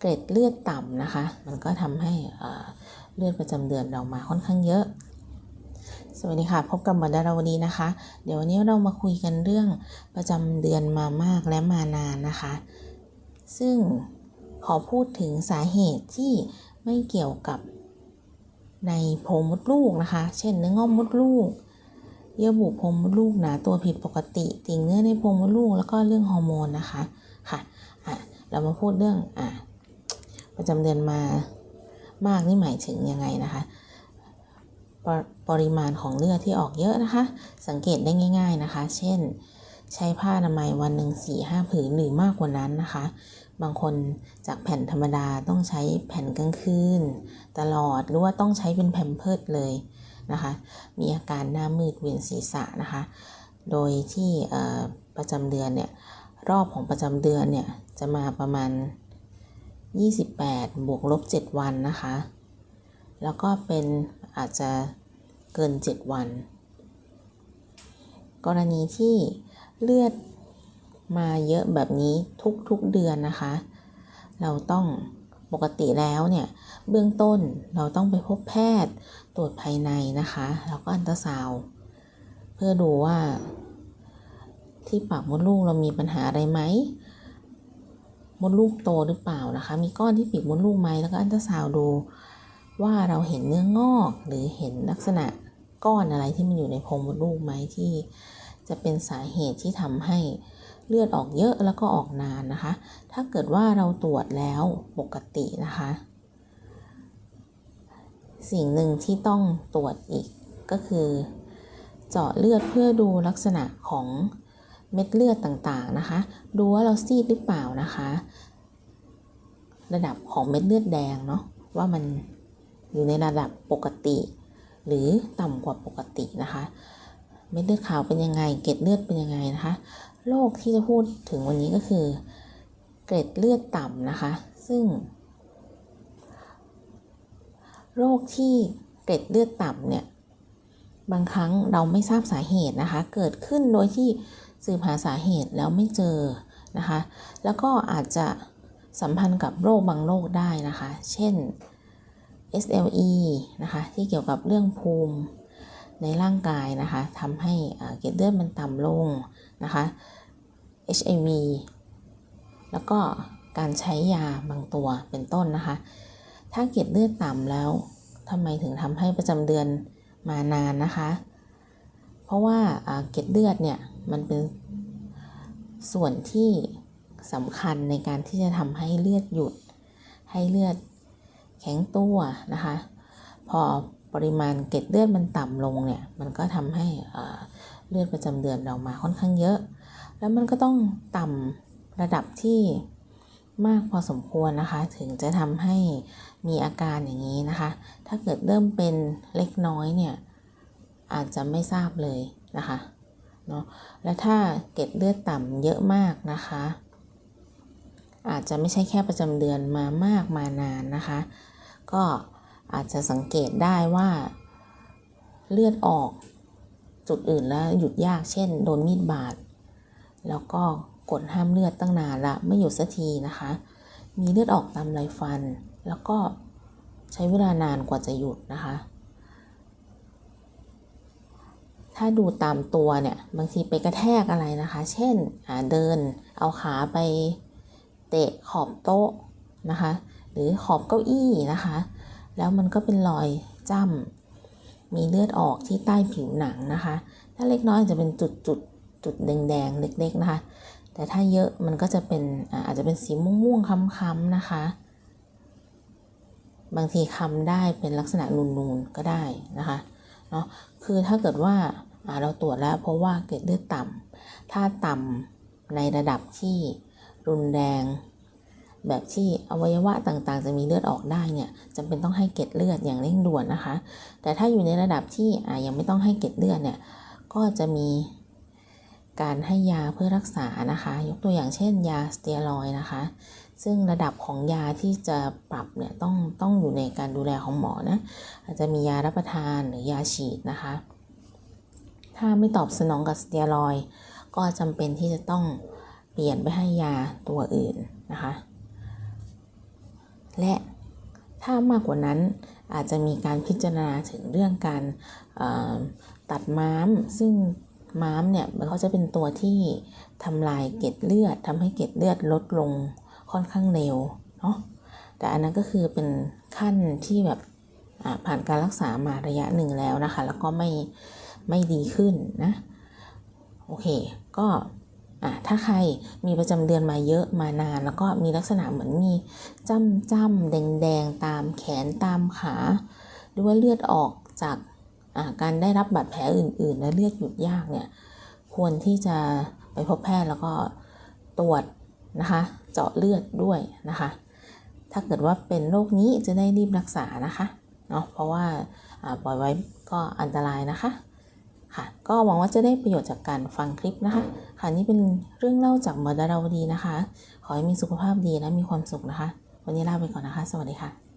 เกร็ดเลือดต่ำนะคะ มันก็ทำให้เลือดประจำเดือนเรามาค่อนข้างเยอะ สวัสดีค่ะ พบกับหมอดาราวดีนะคะ เดี๋ยววันนี้เรามาคุยกันเรื่องประจำเดือนมามากและมานานนะคะ ซึ่งขอพูดถึงสาเหตุที่ไม่เกี่ยวกับในโพรงมดลูกนะคะ เช่นเนื้องอกมดลูก เยื่อบุโพรงมดลูกหนาตัวผิดปกติ ติ่งเนื้อในโพรงมดลูก แล้วก็เรื่องฮอร์โมนนะคะ ค่ะ อะ เรามาพูดเรื่อง อะ ประจำเดือนมามากนี่หมายถึงยังไงนะคะปรปริมาณของเลือดที่ออกเยอะนะคะ สังเกตได้ง่าย ๆนะคะ เช่น ใช้ผ้าอนามัยวันหนึ่งสี่ห้าผืนหรือมากกว่านั้นนะคะ บางคนจากแผ่นธรรมดาต้องใช้แผ่นกลางคืนตลอดหรือว่าต้องใช้เป็นแผ่นเพิดเลยนะคะ มีอาการหน้ามืดเวียนศีรษะนะคะ โดยที่ประจำเดือนเนี่ยรอบของประจำเดือนเนี่ยจะมาประมาณ 28 บวกลบ 7 วันนะคะ แล้วก็เป็นอาจจะเกิน 7 วัน กรณีที่เลือดมาเยอะแบบนี้ทุกๆเดือนนะคะ เราต้องปกติแล้วเนี่ย เบื้องต้นเราต้องไปพบแพทย์ตรวจภายในนะคะ แล้วก็อันตราซาวเพื่อดูว่าที่ปากมดลูกเรามีปัญหาอะไรไหม มดลูกโตหรือเปล่านะคะ มีก้อนที่ปีกมดลูกไหมแล้วก็อันตราซาวด์ดู ว่าเราเห็นเนื้องอก หรือเห็นลักษณะก้อนอะไรที่มันอยู่ในโพรงมดลูกไหมที่จะเป็นสาเหตุที่ทำให้เลือดออกเยอะแล้วก็ออกนานนะคะ ถ้าเกิดว่าเราตรวจแล้วปกตินะคะ สิ่งหนึ่งที่ต้องตรวจอีกก็คือ เจาะเลือดเพื่อดูลักษณะของ เม็ดเลือดต่างๆนะคะ ดูว่าเราซีดหรือเปล่านะคะ ระดับของเม็ดเลือดแดงเนาะว่ามันอยู่ในระดับปกติ หรือต่ำกว่าปกตินะคะ เม็ดเลือดขาวเป็นยังไง เกล็ดเลือดเป็นยังไงนะคะโรคที่จะพูดถึงวันนี้ก็คือ เกล็ดเลือดต่ำนะคะ ซึ่งโรคที่เกล็ดเลือดต่ำเนี่ยบางครั้งเราไม่ทราบสาเหตุนะคะ เกิดขึ้นโดยที่ สืบหาสาเหตุแล้วไม่เจอนะคะ แล้วก็อาจจะสัมพันธ์กับโรคบางโรคได้นะคะ เช่น SLE นะคะที่เกี่ยวกับเรื่องภูมิในร่างกายนะคะทำให้เกล็ดเลือดมันต่ำลงนะคะ HIV แล้วก็การใช้ยาบางตัวเป็นต้นนะคะ ถ้าเกล็ดเลือดต่ำแล้วทำไมถึงทำให้ประจำเดือนมานานนะคะ เพราะว่าเกล็ดเลือดเนี่ยมันเป็นส่วนที่สำคัญในการที่จะทำให้เลือดหยุด ให้เลือดแข็งตัวนะคะ พอปริมาณเกล็ดเลือดมันต่ำลงเนี่ยมันก็ทำให้เลือดประจำเดือนเรามาค่อนข้างเยอะ แล้วมันก็ต้องต่ำระดับที่มากพอสมควรนะคะ ถึงจะทำให้มีอาการอย่างนี้นะคะ ถ้าเกิดเริ่มเป็นเล็กน้อยเนี่ย อาจจะไม่ทราบเลยนะคะเนาะและถ้าเกล็ดเลือดต่ำเยอะมากนะคะ อาจจะไม่ใช่แค่ประจำเดือนมามากมานานนะคะ ก็อาจจะสังเกตได้ว่าเลือดออกจุดอื่นแล้วหยุดยากเช่น โดนมีดบาดแล้วก็กดห้ามเลือดตั้งนานละไม่หยุดสักทีนะคะ มีเลือดออกตามไรฟัน แล้วก็ใช้เวลานานกว่าจะหยุดนะคะ ถ้าดูตามตัวเนี่ยบางทีไปกระแทกอะไรนะคะ เช่นเดินเอาขาไปเตะขอบโต๊ะนะคะ หรือขอบเก้าอี้นะคะ แล้วมันก็เป็นรอยจ้ำมีเลือดออกที่ใต้ผิวหนังนะคะ ถ้าเล็กน้อยอาจจะเป็นจุดจุดจุดแดงๆเล็กๆนะคะ แต่ถ้าเยอะมันก็จะเป็นอาจจะเป็นสีม่วงๆค้ำๆนะคะ บางทีคำได้เป็นลักษณะนูนๆก็ได้นะคะเนาะคือถ้าเกิดว่า เราตรวจแล้วเพราะว่าเกล็ดเลือดต่ำ ถ้าต่ำในระดับที่รุนแรงแบบที่อวัยวะต่างๆ จะมีเลือดออกได้เนี่ยจำเป็นต้องให้เกล็ดเลือดอย่างเร่งด่วนนะคะ แต่ถ้าอยู่ในระดับที่ยังไม่ต้องให้เกล็ดเลือดเนี่ยก็จะมีการให้ยาเพื่อรักษานะคะ ยกตัวอย่างเช่น ยาสเตียรอยนะคะ ซึ่งระดับของยาที่จะปรับเนี่ยต้องต้องอยู่ในการดูแลของหมอนะอาจจะมียารับประทานหรือยาฉีดนะคะ ถ้าไม่ตอบสนองกับสเตียรอยก็จำเป็นที่จะต้องเปลี่ยนไปให้ยาตัวอื่นนะคะ และถ้ามากกว่านั้นอาจจะมีการพิจารณาถึงเรื่องการตัดม้าม ซึ่งม้ามเนี่ยมันเขาจะเป็นตัวที่ทำลายเกล็ดเลือดทำให้เกล็ดเลือดลดลงค่อนข้างเร็วเนาะแต่อันนั้นก็คือเป็นขั้นที่แบบผ่านการรักษามาระยะหนึ่งแล้วนะคะ แล้วก็ไม่ ไม่ดีขึ้นนะ โอเค ก็อะถ้าใครมีประจำเดือนมาเยอะมานาน แล้วก็มีลักษณะเหมือนมีจ้ำจ้ำแดงแดงตามแขนตามขา หรือว่าเลือดออกจากอะการได้รับบาดแผลอื่น ๆ และเลือดหยุดยากเนี่ย ควรที่จะไปพบแพทย์แล้วก็ตรวจนะคะ เจาะเลือดด้วยนะคะ ถ้าเกิดว่าเป็นโรคนี้จะได้รีบรักษานะคะ เนาะ เพราะว่าอ่าปล่อยไว้ก็อันตรายนะคะ ค่ะ ก็หวังว่าจะได้ประโยชน์จากการฟังคลิปนะคะ ค่ะนี่เป็นเรื่องเล่าจากมอดาราวดีนะคะ ขอให้มีสุขภาพดีและมีความสุขนะคะ วันนี้ลาไปก่อนนะคะ สวัสดีค่ะ